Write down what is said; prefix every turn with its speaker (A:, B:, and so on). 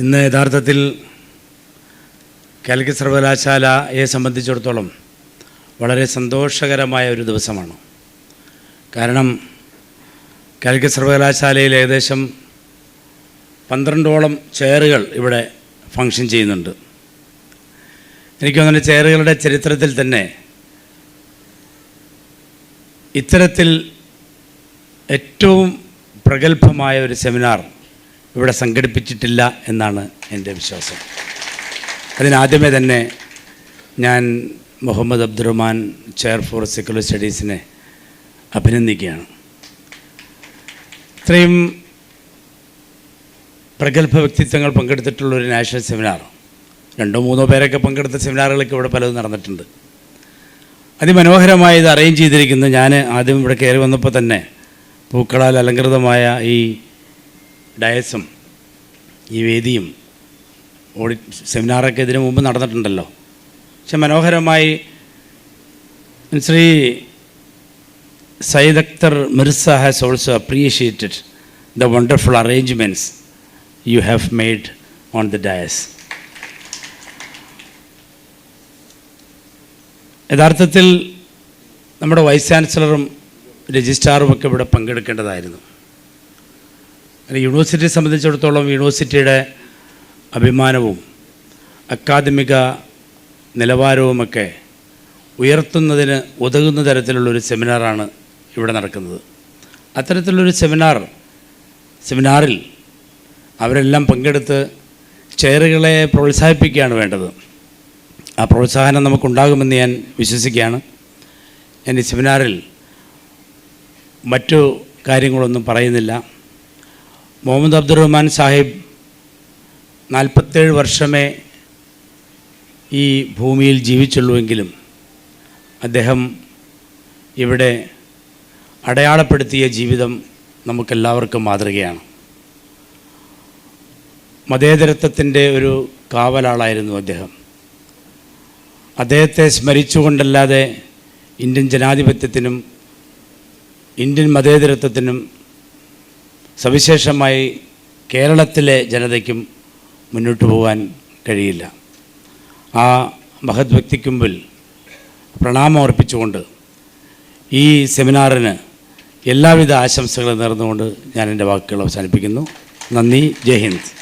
A: ഇന്ന് യഥാർത്ഥത്തിൽ കാലിക്കറ്റ് സർവകലാശാലയെ സംബന്ധിച്ചിടത്തോളം വളരെ സന്തോഷകരമായ ഒരു ദിവസമാണ്. കാരണം കാലിക്കറ്റ് സർവകലാശാലയിൽ ഏകദേശം പന്ത്രണ്ടോളം ചെയറുകൾ ഇവിടെ ഫങ്ഷൻ ചെയ്യുന്നുണ്ട്. എനിക്ക് തോന്നുന്നു ചെയറുകളുടെ ചരിത്രത്തിൽ തന്നെ ഇത്തരത്തിൽ ഏറ്റവും പ്രഗത്ഭമായ ഒരു സെമിനാർ ഇവിടെ സംഘടിപ്പിച്ചിട്ടില്ല എന്നാണ് എന്റെ വിശ്വാസം. അതിനാദ്യമേ തന്നെ ഞാൻ Muhammad Abdurahman chair for secular സ്റ്റഡീസിനെ അഭിനന്ദിക്കുകയാണ്. ഇത്രയും പ്രഗത്ഭ വ്യക്തിത്വങ്ങൾ പങ്കെടുത്തിട്ടുള്ള ഒരു നാഷണൽ സെമിനാർ രണ്ടോ മൂന്നോ പേരൊക്കെ പങ്കെടുത്ത സെമിനാറുകളൊക്കെ ഇവിടെ പലതും നടന്നിട്ടുണ്ട്. അതിമനോഹരമായി ഇത് അറേഞ്ച് ചെയ്തിരിക്കുന്നത് ഞാൻ ആദ്യം ഇവിടെ കയറി വന്നപ്പോൾ തന്നെ പൂക്കളാൽ അലങ്കൃതമായ ഈ ഡയസും ഈ വേദിയും ഓഡി സെമിനാറൊക്കെ ഇതിനു മുമ്പ് നടന്നിട്ടുണ്ടല്ലോ. പക്ഷെ മനോഹരമായി Sri Syed Akhtar Mirza has also appreciated the wonderful arrangements you have made on the dais. യഥാർത്ഥത്തിൽ നമ്മുടെ വൈസ് ചാൻസലറും രജിസ്ട്രാറും ഒക്കെ ഇവിടെ പങ്കെടുക്കേണ്ടതായിരുന്നു. യൂണിവേഴ്സിറ്റിയെ സംബന്ധിച്ചിടത്തോളം യൂണിവേഴ്സിറ്റിയുടെ അഭിമാനവും അക്കാദമിക നിലവാരവുമൊക്കെ ഉയർത്തുന്നതിന് ഉതകുന്ന തരത്തിലുള്ളൊരു സെമിനാറാണ് ഇവിടെ നടക്കുന്നത്. അത്തരത്തിലുള്ളൊരു സെമിനാർ സെമിനാറിൽ അവരെല്ലാം പങ്കെടുത്ത് ചെയറുകളെ പ്രോത്സാഹിപ്പിക്കുകയാണ് വേണ്ടത്. ആ പ്രോത്സാഹനം നമുക്കുണ്ടാകുമെന്ന് ഞാൻ വിശ്വസിക്കുകയാണ്. ഞാൻ ഈ സെമിനാറിൽ മറ്റു കാര്യങ്ങളൊന്നും പറയുന്നില്ല. മുഹമ്മദ് അബ്ദുറഹ്മാൻ സാഹിബ് നാൽപ്പത്തേഴ് വർഷമേ ഈ ഭൂമിയിൽ ജീവിച്ചുള്ളൂവെങ്കിലും അദ്ദേഹം ഇവിടെ അടയാളപ്പെടുത്തിയ ജീവിതം നമുക്കെല്ലാവർക്കും മാതൃകയാണ്. മതേതരത്വത്തിന്റെ ഒരു കാവലാളായിരുന്നു അദ്ദേഹം. അദ്ദേഹത്തെ സ്മരിച്ചുകൊണ്ടല്ലാതെ ഇന്ത്യൻ ജനാധിപത്യത്തിനും ഇന്ത്യൻ മതേതരത്വത്തിനും സവിശേഷമായി കേരളത്തിലെ ജനതയ്ക്കും മുന്നോട്ട് പോകാൻ കഴിയില്ല. ആ മഹത് വ്യക്തിക്ക് മുമ്പിൽ പ്രണാമം അർപ്പിച്ചുകൊണ്ട് ഈ സെമിനാറിന് എല്ലാവിധ ആശംസകളും നേർന്നുകൊണ്ട് ഞാൻ എന്റെ വാക്കുകൾ അവസാനിപ്പിക്കുന്നു. നന്ദി. ജയ് ഹിന്ദ്.